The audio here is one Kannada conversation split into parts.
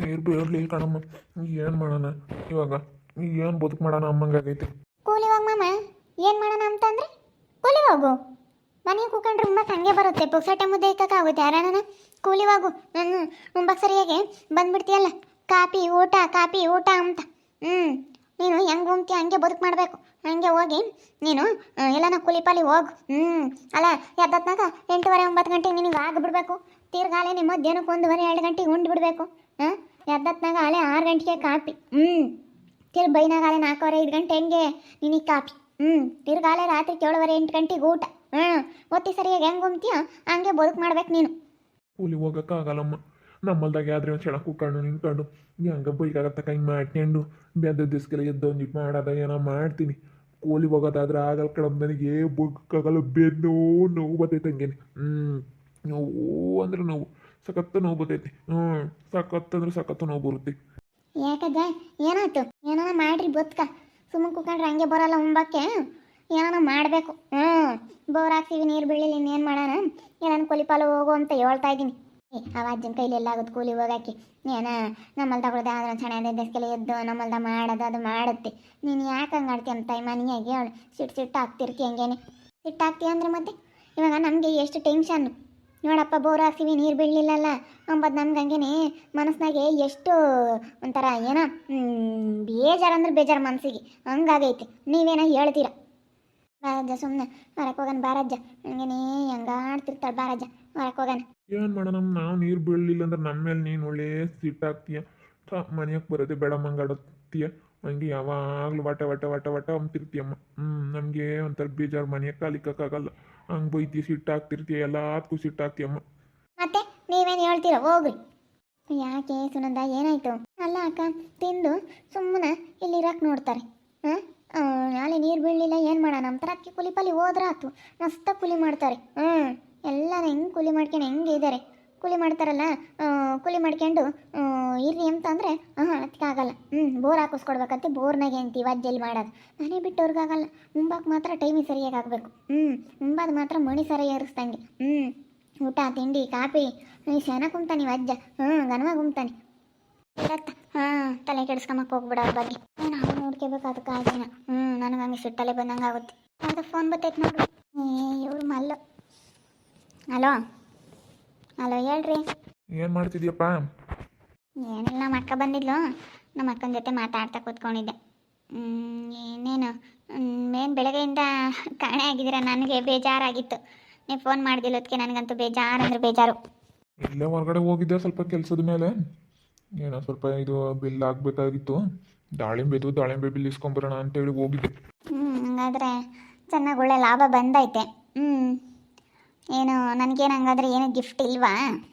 ನೀರು ಬೇಡಲಿ ಕಣಮ್ಮ. ಏನು ಮಾಡೋಣ? ಇವಾಗ ಏನು ಬದುಕು ಮಾಡೋಣ ಅಮ್ಮಂಗಾಗೈತೆ ಕೂಲಿ ಹೋಗ್ ಮಾಮ. ಏನು ಮಾಡೋಣ ಅಂತಂದ್ರೆ ಕೂಲಿ ಹೋಗು. ಮನೆಗೆ ಕೂಕೊಂಡ್ರೆ ಉಂಬಕ್ ಹಂಗೆ ಬರುತ್ತೆ. ಪುಕ್ಸಟ್ಟೆ ಮುದ್ದೆ ಇಕ್ಕಾಗುತ್ತೆ ಕೂಲಿ ಹೋಗು. ನಾನು ಉಂಬಕ್ ಸರಿಯಾಗಿ ಬಂದ್ಬಿಡ್ತೀಯಲ್ಲ. ಕಾಪಿ, ಊಟ ಕಾಪಿ, ಊಟ ಅಂತ. ಹ್ಞೂ ನೀನು ಹೆಂಗೆ ಉಂಬ್ತೀಯ ಹಂಗೆ ಬದುಕು ಮಾಡಬೇಕು. ಹಂಗೆ ಹೋಗಿ ನೀನು ಎಲ್ಲನ ಕೂಲಿ ಪಾಲಿ ಹೋಗು. ಹ್ಞೂ ಅಲ್ಲ, ಎದ್ದತ್ನಾಗ ಎಂಟೂವರೆ, ಒಂಬತ್ತು ಗಂಟೆಗೆ ನಿನಗೆ ಆಗಿಬಿಡ್ಬೇಕು. ತೀರ್ಗಾಲೆ ನಿಮ್ಮ ಮಧ್ಯಾಹ್ನಕ್ಕೆ ಒಂದುವರೆ, ಎರಡು ಗಂಟೆಗೆ ಉಂಡು ಬಿಡಬೇಕು ಹಾಂ? ಎದ್ದತ್ನಾಗ ಆಲೆ ಆರು ಗಂಟೆಗೆ ಕಾಪಿ. ಹ್ಞೂ ತಿರ್ ಬೈನಾಗಾಲೆ ನಾಲ್ಕೂವರೆ, ಐದು ಗಂಟೆ ಹಂಗೆ ನಿನಗೆ ಕಾಪಿ. ಹ್ಞೂ ತಿರ್ಗಾಲೆ ರಾತ್ರಿ ಏಳುವರೆ, ಎಂಟು ಗಂಟೆಗೆ ಊಟ. ಹ್ಞೂ ಒತ್ತಿ ಸರಿಯಾಗಿ ಹೆಂಗೆ ಉಂಬ್ತೀಯ ಹಂಗೆ ಬದುಕು ಮಾಡ್ಬೇಕು ನೀನು. ಕೂಲಿ ಹೋಗೋಕ್ಕಾಗಲ್ಲಮ್ಮ. ನಮ್ಮಲ್ದಾಗ ಆದ್ರೆ ಒಂದು ಸೆಳ ಕೂಕೊಂಡು ನಿಂತ್ಕೊಂಡು. ಹಂಗೆ ಬೈಕಾಗತ್ತ ಕೈ ಮಾಡ್ಕೊಂಡು ಬೆದ್ದ ದಿಸ್ಕೆಲ್ಲ ಎದ್ದು ಒಂದು ಇಟ್ಟು ಮಾಡೋದ, ಏನೋ ಮಾಡ್ತೀನಿ. ಕೂಲಿ ಹೋಗೋದಾದ್ರೆ ಆಗಲ್ಲ ಕಡಮ್ ನನಗೆ ಬದುಕಾಗಲ್ಲ ಬೆನ್ನು ನೋವು ನೋವು ಬರ್ತೈತೆ ಹಂಗೇನೆ. ಹ್ಞೂ ನೋವು ಅಂದ್ರೆ ನೋವು. ಸಖತ್ತು ನೋವು ಬರ್ತೈತಿ. ಹ್ಞೂ ಸಖತ್ತು ಅಂದ್ರೆ ಸಖತ್ತು ನೋವು ಬರುತ್ತೆ. ಯಾಕದ ಏನಾಯ್ತು? ಏನಾನ ಮಾಡ್ರಿ ಬದುಕ? ಸುಮ್ಮನೆ ಕೂತ್ಕೊಂಡ್ರೆ ಹಂಗೆ ಬರಲ್ಲ ಉಂಬಕ್ಕೆ. ಏನಾನ ಮಾಡಬೇಕು? ಹ್ಞೂ ಬೋರ್ ಹಾಕ್ತೀವಿ ನೀರು ಬೀಳಿಲ್ಲ, ಇನ್ನೇನು ಮಾಡೋಣ? ಏನಾನ ಕೂಲಿ ಪಾಲು ಹೋಗು ಅಂತ ಹೇಳ್ತಾ ಇದ್ದೀನಿ. ಅವ ಅಜ್ಜನ ಕೈಲಿ ಎಲ್ಲ ಆಗುತ್ತೆ ಕೂಲಿ ಹೋಗಾಕಿ. ಏನ ನಮ್ಮಲ್ಲಿ ತಗೊಳ್ದೆ ಆದ್ರೆ ಸಣ್ಣ ದಸ್ಕೆಲ್ಲ ಎದ್ದು ನಮ್ಮಲ್ದ ಮಾಡೋದು ಅದು ಮಾಡುತ್ತೆ. ನೀನು ಯಾಕೆ ಹಂಗೆ ಆಡ್ತೀಯ ಅಂತ ಮನೆಯಾಗೆ ಹೇಳು. ಸಿಟ್ಟು ಸಿಟ್ಟು ಹಾಕ್ತಿರ್ತಿ ಹಂಗೇನೆ. ಸಿಟ್ಟು ಹಾಕ್ತೀಯ ಅಂದ್ರೆ ಮತ್ತೆ? ಇವಾಗ ನಮಗೆ ಎಷ್ಟು ಟೆನ್ಷನ್ ನೋಡಪ್ಪ, ಬೋರ್ ಹಾಕ್ತೀವಿ ನೀರು ಬೀಳಲಿಲ್ಲಲ್ಲ. ಅಂಬದು ನಮ್ಗೆ ಹಂಗೇನೆ ಮನಸ್ಸಿನಾಗೆ ಎಷ್ಟು ಒಂಥರ ಏನೋ ಬೇಜಾರು ಅಂದ್ರೆ ಬೇಜಾರು ಮನಸ್ಸಿಗೆ ಹಂಗಾಗೈತೆ. ನೀವೇನ ಹೇಳ್ತೀರ? ಬಾರಜ್ಜ ಸುಮ್ಮನೆ ಹೊರಕ್ಕೆ ಹೋಗೋಣ ಬಾರಜ್ಜ. ಹಂಗೇನೇ ಹೆಂಗಾಡ್ತಿರ್ತಾಳೆ ಬಾರಜ್ಜ. ಹೊರಕ್ಕೆ ಹೋಗೋಣ ಏನ್ ಮಾಡೋಣ ನಾವು ನೀರು ಬೀಳಲಿಲ್ಲ ಅಂದ್ರೆ ನಮ್ಮ ಮೇಲೆ ನೀನು ಒಳ್ಳೆ ಸಿಟ್ಟಾಗ್ತೀಯ ಮನೆಯಕ್ಕೆ ಬರೋದೇ ಬೇಡ ಮಂಗಾಡತ್ತೀಯ? ಹಂಗೆ ಯಾವಾಗಲೂ ವಟ ವಟ ವಟ ವಟ ಅಂತಿರ್ತೀಯಮ್ಮ ಹ್ಞೂ ನಮಗೆ ಒಂಥರ ಬೇಜಾರು ಮನೆಯಕ್ಕೆ ಕಾಲಿಕ್ಕಾಗಲ್ಲ ಹಂಗೆ ಬೈತಿ ಸಿಟ್ಟಾಗ್ತಿರ್ತೀಯ ಎಲ್ಲದಕ್ಕೂ ಸಿಟ್ಟಾಗ್ತೀಯಮ್ಮ ಮತ್ತೆ ನೀವೇನು ಹೇಳ್ತೀರ, ಹೋಗ್ರಿ. ಯಾಕೆ ಸುನಂದ, ಏನಾಯ್ತು? ಅಲ್ಲ ಅಕ್ಕ, ತಿಂದು ಸುಮ್ಮನೆ ಇಲ್ಲಿ ಇರಕ್ಕೆ ನೋಡ್ತಾರೆ. ಹಾಂ? ನಾಳೆ ನೀರು ಬೀಳಲಿಲ್ಲ, ಏನು ಮಾಡೋಣ ನಮ್ಮ ತರಕ್ಕೆ ಕುಲಿ ಪಾಲಿ ಹೋದ್ರೆ ಆಯ್ತು ಮಸ್ತಾಗಿ ಕುಲಿ ಮಾಡ್ತಾರೆ. ಹ್ಞೂ ಎಲ್ಲ ಹೆಂಗೆ ಕುಲಿ ಮಾಡ್ಕೊಂಡು ಹೆಂಗೆ ಇದ್ದಾರೆ ಕೂಲಿ ಮಾಡ್ತಾರಲ್ಲ ಕೂಲಿ ಮಾಡ್ಕೊಂಡು ಇರ್ರಿ ಅಂತ ಅಂತಂದರೆ ಹಾಂ ಅದಕ್ಕಾಗಲ್ಲ ಹ್ಞೂ ಬೋರ್ ಹಾಕಿಸ್ಕೊಡ್ಬೇಕಂತೆ, ಬೋರ್ನಾಗೆ ಅಂತೀವಿ ಅಜ್ಜಲ್ಲಿ ಮಾಡೋದು. ಮನೆ ಬಿಟ್ಟವ್ರಿಗಾಗಲ್ಲ ಮುಂಬಾಕ್ ಮಾತ್ರ ಟೈಮಿಗೆ ಸರಿಯಾಗಿ ಆಗಬೇಕು. ಹ್ಞೂ ಮುಂಬಾದ ಮಾತ್ರ ಮಣಿ ಸರಿ ಏರಿಸ್ದಂಗೆ. ಹ್ಞೂ ಊಟ, ತಿಂಡಿ ನೀ ಶನ ನೀವು ಅಜ್ಜ. ಹ್ಞೂ ಗನವ ಗುಮ್ತಾನೆ ಇರತ್ತ. ಹಾಂ, ತಲೆ ಕೆಡಿಸ್ಕೊಂಬಕ್ಕೆ ಹೋಗ್ಬಿಡ ಅವ್ರ ಬಗ್ಗೆ. ನಾವು ನೋಡ್ಕೋಬೇಕು ಅದಕ್ಕೆ ಆಗಿನ. ಹ್ಞೂ ನನಗೆ ಹಂಗೆ ಸಿಟ್ಟಲೆ ಬಂದಂಗೆ ಆಗುತ್ತೆ ಅದು ಫೋನ್ ಬರ್ತೈತೆ ನೋಡ್ರಿ ಏ, ಇವ್ರು ಮಲ್ಲು. ಹಲೋ? ಹಲೋ ಹೇಳ್ರಿ. ಏನು ಮಾಡ್ತಿದ್ಯಪ್ಪ? ಏನಿಲ್ಲ ನಮ್ಮ ಅಕ್ಕ ಬಂದಿದ್ಲು. ನಮ್ಮ ಅಕ್ಕನ ಜೊತೆ ಮಾತಾಡ್ತಾ ಕೂತ್ಕೊಂಡಿದ್ದೆ. ಹ್ಮ್, ಇನ್ನೇನು ಏನು ಬೆಳಗ್ಗೆಯಿಂದ ಕಾಣೆ ಆಗಿದಿರ ನನಗೆ ಬೇಜಾರಾಗಿತ್ತು. ನೀವು ಫೋನ್ ಮಾಡ್ದಿಲ್ಲದಕ್ಕೆ ನನಗಂತೂ ಬೇಜಾರು ಅಂದ್ರೆ ಬೇಜಾರು. ಇಲ್ಲೇ ಹೊರಗಡೆ ಹೋಗಿದ್ದೆ ಸ್ವಲ್ಪ ಕೆಲಸದ ಮೇಲೆ. ಏನೋ ಸ್ವಲ್ಪ ಇದು ಬಿಲ್ ಆಗಬೇಕಾಗಿತ್ತು. ದಾಳಿಂಬೆ ಇದು ದಾಳಿಂಬೆ ಬಿಲ್ ಅಂತ ಅಂತೇಳಿ ಹೋಗಿದ್ದೆ. ಹ್ಞೂ ಹಂಗಾದ್ರೆ ಚೆನ್ನಾಗಿ ಒಳ್ಳೆ ಲಾಭ ಬಂದೈತೆ. ಹ್ಞೂ ಏನು ನನಗೇನು ಹಂಗಾದ್ರೆ ಏನು ಗಿಫ್ಟ್ ಇಲ್ವಾ?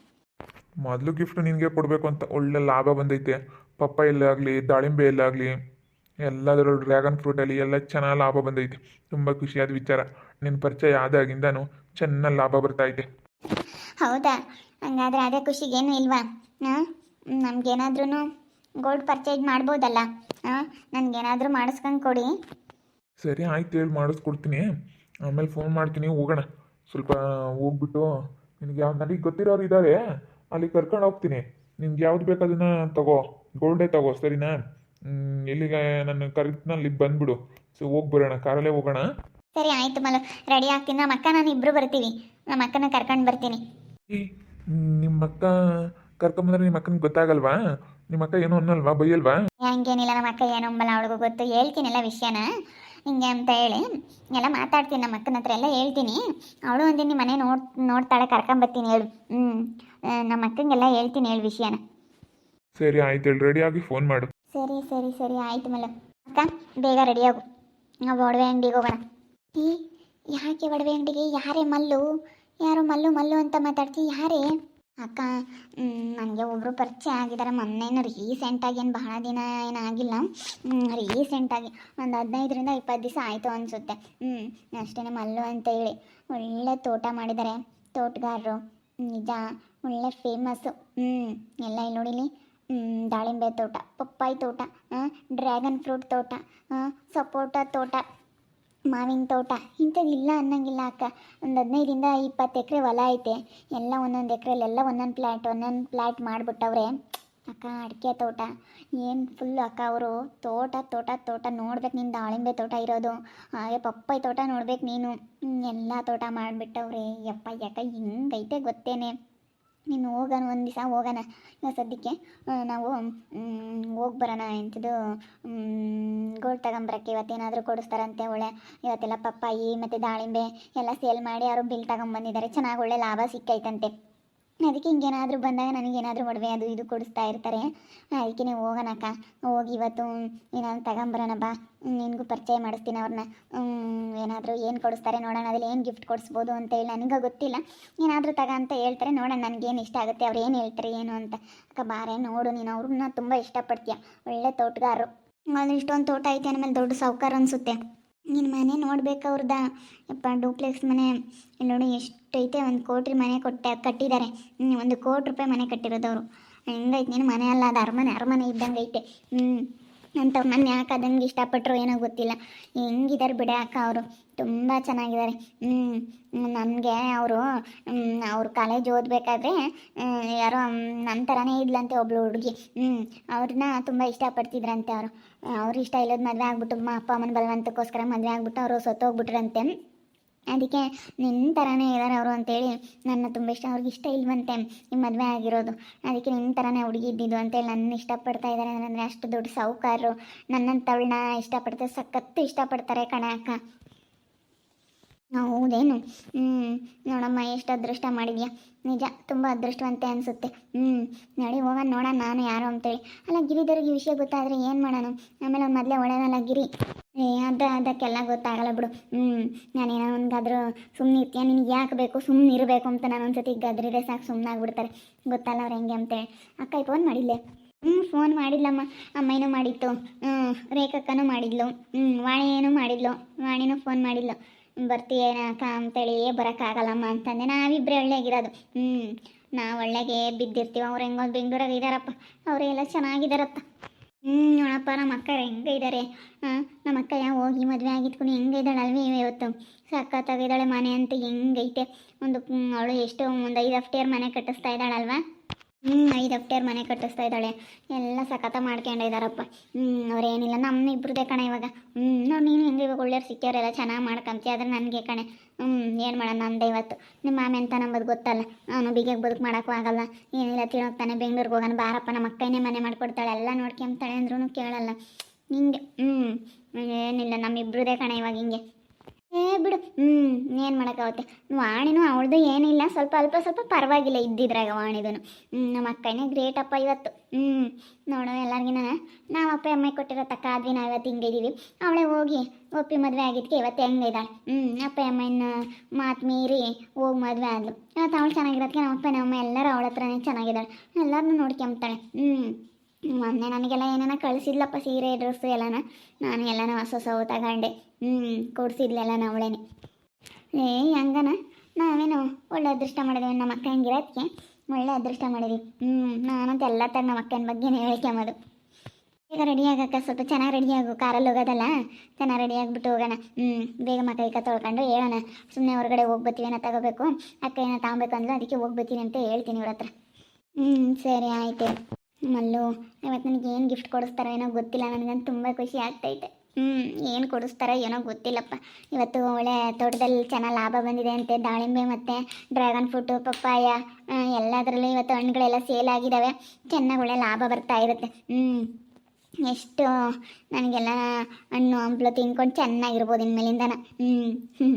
ಮೊದಲು ಗಿಫ್ಟ್ ನಿನಗೆ ಕೊಡಬೇಕು ಅಂತ ಒಳ್ಳೆ ಲಾಭ ಬಂದೈತೆ. ಪಪ್ಪ ಇಲ್ಲಾಗಲಿ ದಾಳಿಂಬೆ ಇಲ್ಲಾಗಲಿ ಎಲ್ಲದರಲ್ಲೂ ಡ್ರ್ಯಾಗನ್ ಫ್ರೂಟಲ್ಲಿ ಎಲ್ಲ ಚೆನ್ನಾಗಿ ಲಾಭ ಬಂದೈತೆ. ತುಂಬ ಖುಷಿಯಾದ ವಿಚಾರ. ನಿನ್ನ ಪರಿಚಯ ಆದಾಗಿಂದನೂ ಚೆನ್ನಾಗಿ ಲಾಭ ಬರ್ತಾ ಐತೆ. ಹೌದಾ? ಹಂಗಾದ್ರೆ ಅದೇ ಖುಷಿಗೇನು ಇಲ್ವಾ? ಹಾಂ? ನಮಗೇನಾದ್ರೂ ಗೋಲ್ಡ್ ಪರ್ಚೇಸ್ ಮಾಡ್ಬೋದಲ್ಲ? ಹಾಂ? ನನಗೇನಾದರೂ ಮಾಡಿಸ್ಕೊಂಡು ಕೊಡಿ. ಸರಿ ಆಯ್ತು ಹೇಳಿ ಮಾಡಿಸ್ಕೊಡ್ತೀನಿ. ಆಮೇಲೆ ಫೋನ್ ಮಾಡ್ತೀನಿ ಹೋಗೋಣ. ಸ್ವಲ್ಪ ಹೋಗ್ಬಿಟ್ಟು ನಿನಗೆ ಯಾವ್ದು ನನಗೆ ಗೊತ್ತಿರೋರು ಇದ್ದಾರೆ ಅಲ್ಲಿ ಕರ್ಕೊಂಡು ಹೋಗ್ತೀನಿ. ನಿನ್ಗೆ ಯಾವ್ದು ಬೇಕು ಅದನ್ನ ತಗೋ ಗೋಲ್ಡೇ ತಗೋ ಸರಿನಾ? ಇಲ್ಲಿಗೆ ನನ್ನ ಕರೆಕ್ಟ್ನ ಅಲ್ಲಿಗೆ ಬಂದ್ಬಿಡು. ಸೊ ಹೋಗಿ ಬರೋಣ ಕಾರಲ್ಲೇ ಹೋಗೋಣ. ಸರಿ ಆಯ್ತು ಮಲು ರೆಡಿ ಆಗ್ತೀನಿ. ನಮ್ಮ ಅಕ್ಕ ನಾನು ಇಬ್ರು ಬರ್ತೀವಿ. ನಮ್ಮ ಅಕ್ಕನ ಕರ್ಕೊಂಡು ಬರ್ತೀನಿ. ನಿಮ್ಮ ಅಕ್ಕ ಕರ್ಕೊಂಬಂದ್ರೆ ನಿಮ್ಮ ಅಕ್ಕನಿಗೆ ಗೊತ್ತಾಗಲ್ವಾ? ನಿಮ್ಮ ಅಕ್ಕ ಏನೋ ಅನ್ನಲ್ವಾ? ಬೈಯಲ್ವಾ? ಹಂಗೇನಿಲ್ಲ. ನಮ್ಮ ಅಕ್ಕ ಏನೋ ಅಂಬಲ್ಲ ಅವಳಿಗೂ ಗೊತ್ತು. ಹೇಳ್ತೀನಿಲ್ಲ ವಿಷಯನ. ಹಿಂಗೆ ಅಂತ ಹೇಳಿ ಎಲ್ಲ ಮಾತಾಡ್ತೀನಿ ನಮ್ಮ ಅಕ್ಕನ ಹತ್ರ ಎಲ್ಲ ಹೇಳ್ತೀನಿ. ಅವಳು ಒಂದು ನಿಮ್ಮ ಮನೆ ನೋಡ್ ನೋಡ್ತಾಳೆ ಕರ್ಕೊಂಬರ್ತೀನಿ ಹೇಳು. ಹ್ಞೂ ನಮ್ಮ ಅಕ್ಕಂಗೆಲ್ಲ ಹೇಳ್ತೀನಿ ಹೇಳು ವಿಷಯನ. ಸರಿ ಆಯ್ತು ಹೇಳಿ ರೆಡಿಯಾಗಿ ಫೋನ್ ಮಾಡು. ಸರಿ ಸರಿ ಸರಿ ಆಯ್ತು ಮಲ್ಲ. ಅಕ್ಕ ಬೇಗ ರೆಡಿಯಾಗು ನಾವು ಒಡವೆ ಅಂಗಡಿಗೆ ಹೋಗೋಣ. ಈ ಯಾಕೆ ಒಡವೆ ಅಂಗಡಿಗೆ? ಯಾರೇ ಮಲ್ಲು? ಯಾರು ಮಲ್ಲು ಮಲ್ಲು ಅಂತ ಮಾತಾಡ್ತಿ? ಯಾರೇ? ಅಕ್ಕ ನನಗೆ ಒಬ್ಬರು ಪರಿಚಯ ಆಗಿದ್ದಾರೆ. ಮೊನ್ನೆನು ರೀಸೆಂಟಾಗಿ ಏನು ಬಹಳ ದಿನ ಏನಾಗಿಲ್ಲ ರೀಸೆಂಟಾಗಿ ಒಂದು ಹದಿನೈದರಿಂದ ಇಪ್ಪತ್ತು ದಿವಸ ಆಯಿತು ಅನಿಸುತ್ತೆ. ಹ್ಞೂ ಅಷ್ಟೇ ಮಲ್ಲು ಅಂತ ಹೇಳಿ. ಒಳ್ಳೆ ತೋಟ ಮಾಡಿದ್ದಾರೆ ತೋಟಗಾರರು. ನಿಜ, ಒಳ್ಳೆ ಫೇಮಸ್ಸು ಹ್ಞೂ ಎಲ್ಲ ಇಲ್ಲಿ ನೋಡಿಲಿ ದಾಳಿಂಬೆ ತೋಟ, ಪಪ್ಪಾಯಿ ತೋಟ ಡ್ರ್ಯಾಗನ್ ಫ್ರೂಟ್ ತೋಟ ಸಪೋಟ ತೋಟ. ಮಾವಿನ ತೋಟ. ಇಂಥದ್ದು ಇಲ್ಲ ಅನ್ನಂಗಿಲ್ಲ ಅಕ್ಕ. ಒಂದು ಹದಿನೈದರಿಂದ ಇಪ್ಪತ್ತು ಎಕರೆ ಹೊಲ ಐತೆ. ಎಲ್ಲ ಒಂದೊಂದು ಎಲ್ಲ ಒಂದೊಂದು ಪ್ಲ್ಯಾಟ್ ಒಂದೊಂದು ಪ್ಲ್ಯಾಟ್ ಮಾಡಿಬಿಟ್ಟವ್ರೆ. ಅಕ್ಕ, ಅಡಿಕೆ ತೋಟ. ಏನು ಫುಲ್ ಅಕ್ಕ ಅವರು ತೋಟ ತೋಟ ತೋಟ ನೋಡ್ಬೇಕು ನಿನ್ನ ದಾಳಿಂಬೆ ತೋಟ ಇರೋದು. ಹಾಗೆ ಪಪ್ಪಾಯಿ ತೋಟ ನೋಡ್ಬೇಕು ನೀನು. ಎಲ್ಲ ತೋಟ ಮಾಡಿಬಿಟ್ಟವ್ರೆ. ಯಪ್ಪ, ಯಾಕ ಹಿಂಗೈತೆ ಗೊತ್ತೇನೆ. ನೀನು ಹೋಗೋಣ, ಒಂದು ದಿವಸ ಹೋಗೋಣ. ಇವಾಗ ಸದ್ಯಕ್ಕೆ ನಾವು ಹೋಗಿ ಬರೋಣ. ಎಂಥದ್ದು ಗೋಲ್ಡ್ ತಗೊಂಬರಕ್ಕೆ ಇವತ್ತೇನಾದರೂ ಕೊಡಿಸ್ತಾರಂತೆ ಒಳ್ಳೆ. ಇವತ್ತೆಲ್ಲ ಪಪ್ಪಾಯಿ ಮತ್ತು ದಾಳಿಂಬೆ ಎಲ್ಲ ಸೇಲ್ ಮಾಡಿ ಅವರು ಬಿಲ್ ತಗೊಂಬಂದಿದ್ದಾರೆ. ಚೆನ್ನಾಗಿ ಒಳ್ಳೆ ಲಾಭ ಸಿಕ್ಕೈತಂತೆ. ಅದಕ್ಕೆ ಹಿಂಗೇನಾದರೂ ಬಂದಾಗ ನನಗೇನಾದರೂ ಒಡವೆ ಅದು ಇದು ಕೊಡಿಸ್ತಾ ಇರ್ತಾರೆ. ಅದಕ್ಕೆ ನೀವು ಹೋಗೋಣಕ್ಕ. ಹೋಗಿ ಇವತ್ತು ಏನಾದ್ರು ತಗೊಂಬರೋಣ ಬಾ. ನಿನಗೂ ಪರಿಚಯ ಮಾಡಿಸ್ತೀನಿ ಅವ್ರನ್ನ. ಏನಾದರೂ ಏನು ಕೊಡಿಸ್ತಾರೆ ನೋಡೋಣ, ಅದ್ರಲ್ಲಿ ಏನು ಗಿಫ್ಟ್ ಕೊಡಿಸ್ಬೋದು ಅಂತ ಹೇಳಿ ನನಗೆ ಗೊತ್ತಿಲ್ಲ. ಏನಾದರೂ ತಗ ಅಂತ ಹೇಳ್ತಾರೆ. ನೋಡೋಣ, ನನಗೇನು ಇಷ್ಟ ಆಗುತ್ತೆ, ಅವ್ರು ಏನು ಹೇಳ್ತಾರೆ, ಏನು ಅಂತ. ಅಕ್ಕ, ಬಾರೆ, ನೋಡು, ನೀನು ಅವ್ರನ್ನ ತುಂಬ ಇಷ್ಟಪಡ್ತೀಯ. ಒಳ್ಳೆ ತೋಟಗಾರರು. ಅಲ್ಲಿ ಇಷ್ಟೊಂದು ತೋಟ ಐತೆ ಅಂದಮೇಲೆ ದೊಡ್ಡ ಸಾವುಕಾರ ಅನಿಸುತ್ತೆ. ನಿನ್ನ ಮನೆ ನೋಡ್ಬೇಕು ಅವ್ರದ. ಯಪ್ಪ ಡೂಪ್ಲೆಕ್ಸ್ ಮನೆ. ನೋಡಿ ಎಷ್ಟೈತೆ, ಒಂದು ಕೋಟಿ ಮನೆ ಕೊಟ್ಟ ಕಟ್ಟಿದ್ದಾರೆ ಒಂದು ಕೋಟಿ ರೂಪಾಯಿ ಮನೆ ಕಟ್ಟಿರೋದವರು ಹೆಂಗೈತೆ, ನೀನು ಮನೆ ಅಲ್ಲ, ಅದು ಅರಮನೆ ಅರಮನೆ ಇದ್ದಂಗೆ ಐತೆ ಹ್ಞೂ ನನ್ನ ಯಾಕೆ ಅದಂಗೆ ಇಷ್ಟಪಟ್ಟರು ಏನೋ ಗೊತ್ತಿಲ್ಲ. ಹೆಂಗಿದ್ದಾರೆ ಬಿಡ ಅಕ್ಕ ಅವರು. ತುಂಬ ಚೆನ್ನಾಗಿದ್ದಾರೆ ಹ್ಞೂ ನನಗೆ ಅವರು ಅವ್ರ ಕಾಲೇಜ್ ಓದಬೇಕಾದ್ರೆ ಯಾರೋ ನನ್ನ ಥರನೇ ಇದ್ಲಂತೆ ಒಬ್ಳು ಹುಡುಗಿ. ಹ್ಞೂ ಅವ್ರನ್ನ ತುಂಬ ಇಷ್ಟಪಡ್ತಿದ್ರಂತೆ ಅವರು. ಅವ್ರು ಇಷ್ಟ ಇಲ್ಲದ ಮದುವೆ ಆಗ್ಬಿಟ್ಟು, ಅಮ್ಮ, ಅಪ್ಪ, ಅಮ್ಮನ ಬಲವಂತಕ್ಕೋಸ್ಕರ ಮದುವೆ ಆಗ್ಬಿಟ್ಟು, ಅವರು ಸತ್ತೋಗ್ಬಿಟ್ರಂತೆ. ಅದಕ್ಕೆ ನಿನ್ನ ಥರನೇ ಇದ್ದಾರೆ ಅವರು ಅಂತೇಳಿ ನನ್ನ ತುಂಬ ಇಷ್ಟ, ಅವ್ರಿಗೆ ಇಷ್ಟ ಇಲ್ವಂತೆ, ಈ ಮದುವೆ ಆಗಿರೋದು. ಅದಕ್ಕೆ ನಿನ್ನ ಥರನೇ ಹುಡುಗಿ ಇದ್ದಿದ್ದು ಅಂತೇಳಿ ನನ್ನ ಇಷ್ಟಪಡ್ತಾ ಇದ್ದಾರೆ ಅಂದರೆ ಅಷ್ಟು ದೊಡ್ಡ ಸಾಹುಕಾರರು. ನನ್ನಂಥವಳನ್ನ ಇಷ್ಟಪಡ್ತಾರೆ, ಸಖತ್ತು ಇಷ್ಟಪಡ್ತಾರೆ ಕಣೆ ಅಕ್ಕ. ಹೌದೇನು? ಹ್ಞೂ ನೋಡಮ್ಮ, ಎಷ್ಟು ಅದೃಷ್ಟ ಮಾಡಿದ್ಯಾ? ನಿಜ, ತುಂಬ ಅದೃಷ್ಟವಂತೆ ಅನಿಸುತ್ತೆ. ಹ್ಞೂ ನಡಿ, ಹೋಗೋಣ, ನೋಡೋಣ, ನಾನು ಯಾರು ಅಂತೇಳಿ. ಅಲ್ಲ ಗಿರಿದವ್ರಿಗೆ ಈ ವಿಷಯ ಗೊತ್ತಾದರೆ ಏನು ಮಾಡೋಣ? ಆಮೇಲೆ ಅವ್ನು ಮೊದಲೇ ಒಳ್ಳೆಯದಲ್ಲ ಗಿರಿ. ಏ, ಅದ, ಅದಕ್ಕೆಲ್ಲ ಗೊತ್ತಾಗಲ್ಲ ಬಿಡು. ಹ್ಞೂ ನಾನೇನೋ ಒಂದಾದ್ರೂ ಸುಮ್ಮನೆ ಇರ್ತೀಯ? ನಿನಗೆ ಯಾಕೆ ಬೇಕು? ಸುಮ್ಮನೆ ಇರಬೇಕು ಅಂತ ನಾನು ಒಂದ್ಸತಿ ಗದ್ರಿದ್ರೆ ಸಾಕು ಸುಮ್ಮನೆ ಆಗ್ಬಿಡ್ತಾರೆ ಗೊತ್ತಲ್ಲ ಅವ್ರು ಹೆಂಗೆ ಅಂತೇಳಿ. ಅಕ್ಕ ಫೋನ್ ಮಾಡಿಲ್ಲೆ ಹ್ಞೂ ಫೋನ್ ಮಾಡಿಲ್ಲಮ್ಮ ಅಮ್ಮನೂ ಮಾಡಿತ್ತು ಹ್ಞೂ ರೇಖಕ್ಕನೂ ಮಾಡಿದ್ಲು. ಹ್ಞೂ ವಾಣಿನೂ ಮಾಡಿದ್ಲು. ವಾಣಿನೂ ಫೋನ್ ಮಾಡಿದ್ಲು. ಬರ್ತೀಯೇನಕ್ಕ ಅಂತೇಳಿ ಬರೋಕ್ಕಾಗಲ್ಲಮ್ಮ ಅಂತಂದೆ. ನಾವಿಬ್ಬರೇ ಒಳ್ಳೆಗಿರೋದು. ಹ್ಞೂ ನಾವು ಒಳ್ಳೆಗೆ ಬಿದ್ದಿರ್ತೀವಿ. ಅವ್ರು ಹೆಂಗೋ ಇದಾರಪ್ಪ. ಇದ್ದಾರಪ್ಪ ಅವರೆಲ್ಲ ಚೆನ್ನಾಗಿದಾರಪ್ಪ ಹ್ಞೂ ನೋಡಪ್ಪ, ನಮ್ಮ ಅಕ್ಕ ಹೆಂಗೆ ಇದ್ದಾರೆ ಹಾಂ ನಮ್ಮ ಅಕ್ಕ ಯಾವ ಹೋಗಿ ಮದುವೆ ಆಗಿದ್ಕೊಂಡು ಹೆಂಗೆ ಇದ್ದಾಳಲ್ವೇ ಇವತ್ತು? ಸಖತ್ತಾಗಿದ್ದಾಳೆ ಮನೆ ಅಂತ ಹೆಂಗೈತೆ? ಒಂದು ಅವಳು ಎಷ್ಟು, ಒಂದು ಐದು ಹಫ್ಟಿಯರ್ ಮನೆ ಕಟ್ಟಿಸ್ತಾ ಇದ್ದಾಳಲ್ವಾ ಹ್ಞೂ ಐದು ಹಫ್ಟೇರ್ ಮನೆ ಕಟ್ಟಿಸ್ತಾ ಇದ್ದಾಳೆ. ಎಲ್ಲ ಸಖತ ಮಾಡ್ಕೊಂಡಿದ್ದಾರಪ್ಪ ಹ್ಞೂ ಅವ್ರೇನಿಲ್ಲ ನಮ್ಮ ಇಬ್ರದೇ ಕಣೆ ಇವಾಗ. ಹ್ಞೂ ನೋಡಿ ನೀನು ಹೆಂಗೆ ಇವಾಗ ಒಳ್ಳೆಯವ್ರು ಸಿಕ್ಕಿಯವರೆಲ್ಲ ಚೆನ್ನಾಗಿ ಮಾಡ್ಕೊಂತೀಯ? ಆದರೆ ನನಗೆ ಕಣೆ. ಹ್ಞೂ ಏನು ಮಾಡೋಣ ನಂದೇ ಇವತ್ತು. ನಿಮ್ಮ ಮಾಮೆ ಅಂತ ನಂಬದು ಗೊತ್ತಲ್ಲ. ಅವನು ಬಿಗಿಗೆ ಬದುಕು ಮಾಡೋಕ್ಕೂ ಆಗಲ್ಲ. ಏನಿಲ್ಲ ತಿಳೋಗ್ತಾನೆ ಬೆಂಗ್ಳೂರಿಗೆ ಹೋಗೋಣ ಬಾರಪ್ಪ ನಮ್ಮ ಅಕ್ಕನೇ ಮನೆ ಮಾಡ್ಕೊಡ್ತಾಳೆ. ಎಲ್ಲ ನೋಡ್ಕೊಂತಾಳೆ ಅಂದ್ರೂ ಕೇಳಲ್ಲ. ಹಿಂಗೆ ಹ್ಞೂ ಏನಿಲ್ಲ, ನಮ್ಮಿಬ್ರದೇ ಕಣೆ ಇವಾಗ ಹಿಂಗೆ. ಏ, ಬಿಡು. ಹ್ಞೂ ಏನು ಮಾಡೋಕ್ಕಾಗುತ್ತೆ? ವಾಣಿನೂ ಅವಳದು ಏನಿಲ್ಲ. ಸ್ವಲ್ಪ ಅಲ್ಪ ಸ್ವಲ್ಪ ಪರವಾಗಿಲ್ಲ ಇದ್ದಿದ್ರಾಗ ವಾಣಿದನು. ಹ್ಞೂ ನಮ್ಮ ಅಕ್ಕನೇ ಗ್ರೇಟ್ ಅಪ್ಪ ಇವತ್ತು. ಹ್ಞೂ ನೋಡು ಎಲ್ಲರಿಗಿನ ನಾವು ಅಪ್ಪ ಅಮ್ಮ ಕೊಟ್ಟಿರೋ ತಕ್ಕ ಆದ್ವಿ ನಾವು ಇವತ್ತು ಹಿಂಗೆ ಇದ್ದೀವಿ ಅವಳೇ ಹೋಗಿ ಒಪ್ಪಿ ಮದುವೆ ಆಗಿದ್ದಕ್ಕೆ ಇವತ್ತು ಹೆಂಗೆ ಇದ್ದಾಳೆ? ಹ್ಞೂ ಅಪ್ಪ ಅಮ್ಮನ ಮಾತು ಮೀರಿ ಹೋಗಿ ಮದುವೆ ಆದ್ಲು. ಇವತ್ತು ಅವಳು ಚೆನ್ನಾಗಿರೋದಕ್ಕೆ ನಮ್ಮ ಅಪ್ಪ ನಮ್ಮ ಎಲ್ಲರೂ ಅವಳ ಹತ್ರನೇ ಚೆನ್ನಾಗಿದ್ದಾಳೆ ಎಲ್ಲರನ್ನೂ ನೋಡ್ಕೊಂಬ್ತಾಳೆ ಹ್ಞೂ ಮೊನ್ನೆ ನನಗೆಲ್ಲ ಏನೇನೋ ಕಳಿಸಿದ್ಲಪ್ಪ ಸೀರೆ ಡ್ರೆಸ್ಸು ಎಲ್ಲನ? ನಾನು ಎಲ್ಲನ ಹೊಸ ಹೊಸವು ತಗೊಂಡೆ. ಹ್ಞೂ ಕೊಡಿಸಿದ್ಲೆಲ್ಲ ಅವಳೇನೆ. ಏ, ಹಂಗನ? ನಾವೇನು ಒಳ್ಳೆ ಅದೃಷ್ಟ ಮಾಡಿದ್ವಿ ನಮ್ಮ ಅಕ್ಕ ಹಂಗಿರೋದಕ್ಕೆ ಒಳ್ಳೆ ಅದೃಷ್ಟ ಮಾಡಿದ್ವಿ. ಹ್ಞೂ ನಾನಂತ ಎಲ್ಲ ಥರ ನಮ್ಮ ಅಕ್ಕನ ಬಗ್ಗೆನೇ ಹೇಳ್ಕೊಂಬೋದು ಈಗ ರೆಡಿ ಆಗಕ್ಕ, ಸ್ವಲ್ಪ ಚೆನ್ನಾಗಿ ರೆಡಿ ಆಗು. ಕಾರಲ್ಲಿ ಹೋಗೋದಲ್ಲ? ಚೆನ್ನಾಗಿ ರೆಡಿ ಆಗಿಬಿಟ್ಟು ಹೋಗೋಣ. ಹ್ಞೂ ಬೇಗ ಮಕ್ಕ ಕೈ ತೊಳ್ಕೊಂಡು ಹೇಳೋಣ. ಸುಮ್ಮನೆ ಹೊರಗಡೆ ಹೋಗ್ಬತ್ತೀವಿ ಏನೋ ತಗೋಬೇಕು. ಅಕ್ಕ ಏನೋ ತಗೊಬೇಕು ಅಂದ್ರೆ ಅದಕ್ಕೆ ಹೋಗ್ಬತ್ತೀನಿ ಅಂತ ಹೇಳ್ತೀನಿ ಇವ್ರ ಹತ್ರ ಹ್ಞೂ ಸರಿ, ಆಯಿತು. ಮಲ್ಲು, ಇವತ್ತು ನನಗೆ ಏನು ಗಿಫ್ಟ್ ಕೊಡಿಸ್ತಾರೋ ಏನೋ ಗೊತ್ತಿಲ್ಲ, ನನಗಂತೂ ತುಂಬ ಖುಷಿ ಆಗ್ತೈತೆ. ಹ್ಞೂ ಏನು ಕೊಡಿಸ್ತಾರೋ ಏನೋ ಗೊತ್ತಿಲ್ಲಪ್ಪ. ಇವತ್ತು ಒಳ್ಳೆ ತೋಟದಲ್ಲಿ ಚೆನ್ನಾಗಿ ಲಾಭ ಬಂದಿದೆ ಅಂತೆ, ದಾಳಿಂಬೆ ಮತ್ತು ಡ್ರ್ಯಾಗನ್ ಫ್ರೂಟು, ಪಪ್ಪಾಯ ಎಲ್ಲದರಲ್ಲೂ ಇವತ್ತು ಹಣ್ಣುಗಳೆಲ್ಲ ಸೇಲ್ ಆಗಿದ್ದಾವೆ ಚೆನ್ನಾಗಿ ಒಳ್ಳೆ ಲಾಭ ಬರ್ತಾ ಇರುತ್ತೆ. ಹ್ಞೂ ಎಷ್ಟು ನನಗೆಲ್ಲ ಹಣ್ಣು, ಹಂಪ್ಲು ತಿನ್ಕೊಂಡು ಚೆನ್ನಾಗಿರ್ಬೋದು ಇನ್ಮೇಲಿಂದನ. ಹ್ಞೂ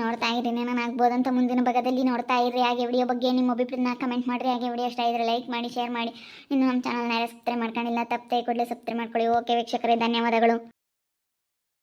ನೋಡ್ತಾ ಇರಿ ನಾನು ಆಗ್ಬೋದು ಅಂತ ಮುಂದಿನ ಭಾಗದಲ್ಲಿ ನೋಡ್ತಾ ಇರಿ ಹಾಗೆ ವಿಡಿಯೋ ಬಗ್ಗೆ ನಿಮ್ಮ ಅಭಿಪ್ರಾಯನ ಕಮೆಂಟ್ ಮಾಡಿರಿ. ಹಾಗೆ ವಿಡಿಯೋ ಇಷ್ಟ ಇದ್ರೆ ಲೈಕ್ ಮಾಡಿ ಶೇರ್ ಮಾಡಿ. ಇನ್ನು ನಮ್ಮ ಚಾನಲ್ನ ಸಬ್ಸ್ಕ್ರೈಬ್ ಮಾಡ್ಕೊಂಡಿಲ್ಲ, ತಪ್ಪದೆ ಕೂಡಲೇ ಸಬ್ಸ್ಕ್ರೈಬ್ ಮಾಡ್ಕೊಳ್ಳಿ. ಓಕೆ ವೀಕ್ಷಕರೇ, ಧನ್ಯವಾದಗಳು.